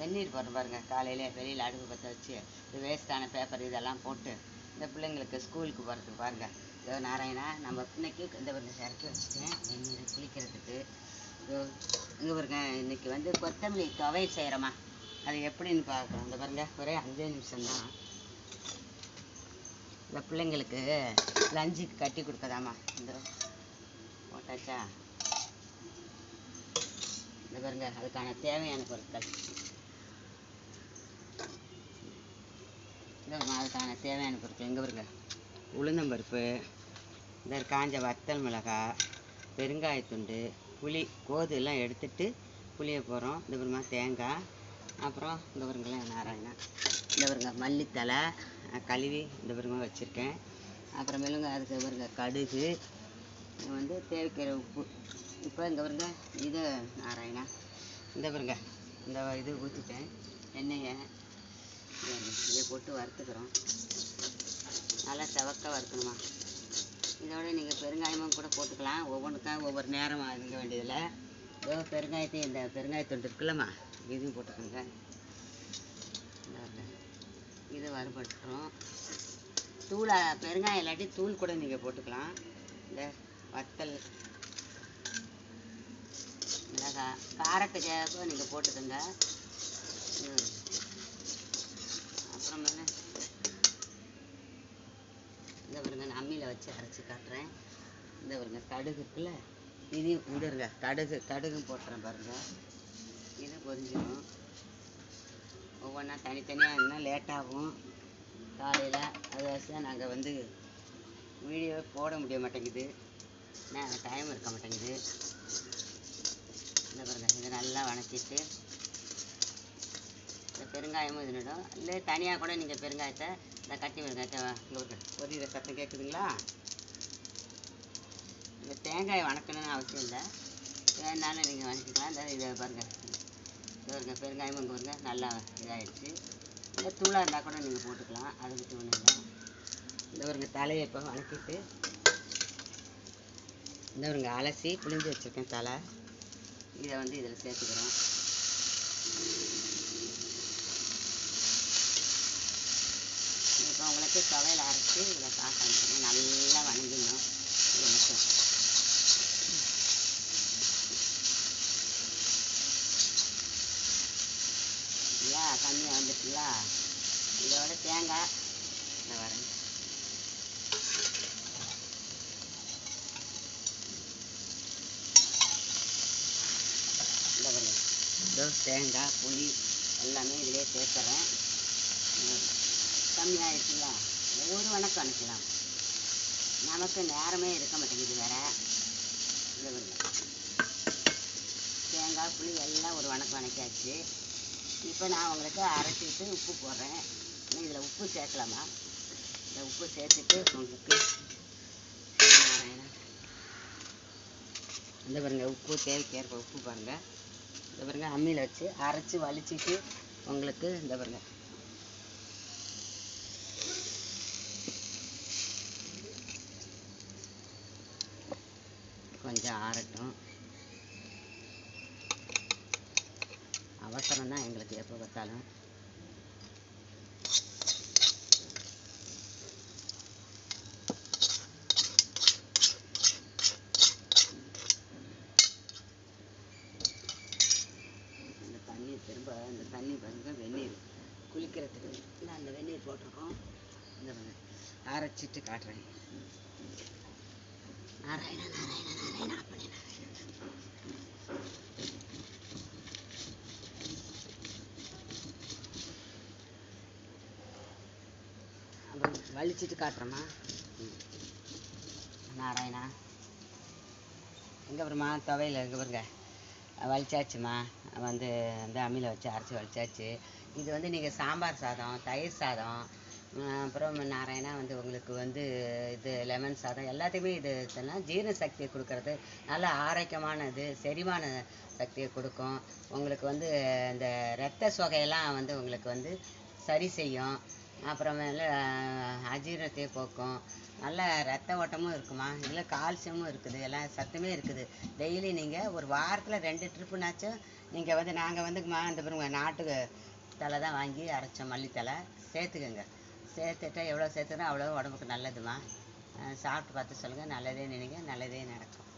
வெந்நீர் போடுற பாருங்கள் காலையில் வெளியில் அடுப்பு பற்ற வச்சு இது வேஸ்ட்டான பேப்பர் இதெல்லாம் போட்டு இந்த பிள்ளைங்களுக்கு ஸ்கூலுக்கு போகிறதுக்கு பாருங்கள் இதோ நாராயணா நம்ம இன்னைக்கு இந்த ஒரு இறக்கி வச்சுட்டேன். வெந்நீர் குளிக்கிறதுக்கு. இதோ இங்கே பாருங்க இன்னைக்கு வந்து கொத்தமல்லி துவையல் செய்கிறோமா அது எப்படின்னு பார்க்குறோம் இந்த பாருங்க ஒரே அஞ்சே நிமிஷம்தான் இந்த பிள்ளைங்களுக்கு லஞ்சுக்கு கட்டி கொடுக்கதாம்மா. இந்த போட்டாச்சா? இந்த பாருங்க அதுக்கான தேவையான பொருட்கள். இந்த அதுக்கான தேவையான பொருட்கள் எங்கே பாருங்க? உளுந்தம்பருப்பு இந்த காஞ்ச வத்தல் மிளகாய் பெருங்காயத்துண்டு புளி கோது எல்லாம் எடுத்துட்டு புளியை போகிறோம் இந்த பாருமா தேங்காய் அப்புறம் இந்த பாருங்களேன் நாராயணா. இந்த பாருங்க மல்லித்தலை கழுவி இந்த பாருங்க வச்சுருக்கேன். அப்புறமேலுங்க அதுக்கு பாருங்க கடுகு வந்து தேவைக்கிற உப்பு. இப்போ இந்த பாருங்க இது நாராயணா. இந்த பாருங்க இந்த இது ஊற்றிட்டேன் எண்ணெயை இதை போட்டு வறுத்துக்கிறோம். நல்லா செவக்க வறுக்கணுமா? இதோட நீங்கள் பெருங்காயமும் கூட போட்டுக்கலாம். ஒவ்வொன்றுக்கும் ஒவ்வொரு நேரம் அதுங்க வேண்டியதில்லை. இதோ பெருங்காயத்தையும் இந்த பெருங்காயத்தொண்டு இருக்குல்லம்மா இதையும் போட்டுக்கோங்க. இதை பாருங்க. இது வறுபட்டுரும் தூளை பெருங்காயம் இல்லாட்டி தூள் கூட நீங்கள் போட்டுக்கலாம். இந்த வத்தல் மிளகாய் காரத்துக்கு நீங்கள் போட்டுக்கோங்க. ம். அப்புறமேல இந்த பாருங்க நான் அம்மியில் வச்சு அரைச்சி காட்டுறேன். இந்த பாருங்க கடுகு இருக்குல்ல? இதையும் இந்த இருங்க கடுகு கடுகும் போட்டுறேன் பாருங்க. இது பொரிஞ்சிடும் ஒவ்வொன்றா தனித்தனியாக இருந்தால் லேட்டாகும் காலையில் அது வச்சு நாங்கள் வந்து வீடியோ போட முடிய மாட்டேங்குது. நான் டைம் இருக்க மாட்டேங்குது. இந்த பாருங்க இதை நல்லா வணக்கிட்டு பெருங்காயமும் இதனிடும் இல்லை தனியாக கூட நீங்கள் பெருங்காயத்தை இந்த கட்டி வெங்காயத்தை உங்களுக்கு ஒரு சத்தம் கேட்குதுங்களா இந்த தேங்காயை வணக்கணும்னு அவசியம் இல்லை. வேணாலும் நீங்கள் வணக்கிக்கலாம். இந்த இதை பாருங்கள் இது பாருங்க பெருங்காயமும் இங்கே பாருங்க. நல்லா இதாகிடுச்சு இல்லை தூளாக இருந்தால் கூட நீங்கள் போட்டுக்கலாம். அதை பற்றி ஒன்றும் இல்லை. இந்த பாருங்க தலையை இப்போ வணக்கிட்டு. இந்த பாருங்க அலசி புளிஞ்சு வச்சுருக்கேன் தலை. இதை வந்து இதில் சேர்த்துக்கிறோம். இப்போ உங்களுக்கு துவையல் அரைச்சி இதில் காக்க அனுப்பிச்சிருங்க நல்லா வணங்கிடணும். இது இல்லையா கம்மியாக வந்துட்டுங்களா இதோட தேங்காய். நான் வரேன் இந்த தேங்காய் புளி எல்லாமே இதிலே சேர்த்துறேன். கம்மியாகிடுச்சுங்களா ஒரு வணக்கம் அனுப்பலாம். நமக்கு நேரமே இருக்க மாட்டேங்குது வேற. இந்த தேங்காய் புளி எல்லாம் ஒரு வணக்கம் வணக்கியாச்சு இப்போ நான் உங்களுக்கு அரைச்சிட்டு உப்பு போடுறேன். இதில் உப்பு சேர்க்கலாமா? இந்த உப்பு சேர்த்துட்டு உங்களுக்கு இந்த பாருங்க உப்பு தேவைக்கேற்ப உப்பு பாருங்கள் இந்த பாருங்க அம்மியில் வச்சு அரைச்சி வலிச்சிட்டு உங்களுக்கு இந்த பாருங்க. கொஞ்சம் ஆறட்டும். அவசரம் தான் எங்களுக்கு எப்போ பார்த்தாலும். அந்த தண்ணி திரும்ப அந்த தண்ணி பாருங்க வெந்நீர். குளிக்கிறதுக்கு நான் அந்த வெந்நீர் போட்டிருக்கோம். இந்த அரைச்சிட்டு காட்டுறேன். நாராயணா நாராயணா அப்புறம் வலிச்சிட்டு காட்டுறேம்மா. நாராயணா. எங்கே அப்புறமா துவையில் எங்கே பாருங்க. வலிச்சாச்சுமா வந்து இந்த அம்மியில் வச்சு அரைச்சி வலிச்சாச்சு. இது வந்து நீங்கள் சாம்பார் சாதம் தயிர் சாதம் அப்புறம் நாராயணா வந்து உங்களுக்கு வந்து இது லெமன் சாதம் எல்லாத்தையுமே இது சொன்னால் ஜீரண சக்தியை கொடுக்கறது நல்ல ஆரோக்கியமானது செரிமான சக்தியை கொடுக்கும். உங்களுக்கு வந்து இந்த இரத்த சொகையெல்லாம் வந்து உங்களுக்கு வந்து சரி செய்யும். அப்புறமேல அஜீரணத்தை போக்கும். நல்ல ரத்த ஓட்டமும் இருக்குமா? இல்லை கால்சியமும் இருக்குது. எல்லாம் சத்துமே இருக்குது. டெய்லி நீங்கள் ஒரு வாரத்தில் ரெண்டு ட்ரிப்புனாச்சும் நீங்கள் வந்து நாங்கள் வந்து மா இந்த பாருங்க நாட்டு தலை தான் வாங்கி அரைச்ச மல்லித்தலை சேர்த்துக்கோங்க. சேர்த்துட்டா எவ்வளோ சேர்த்துனா அவ்வளோ உடம்புக்கு நல்லதுமா சாப்பிட்டு பார்த்து சொல்லுங்கள் நல்லதே நினைங்க. நல்லதே நடக்கும்.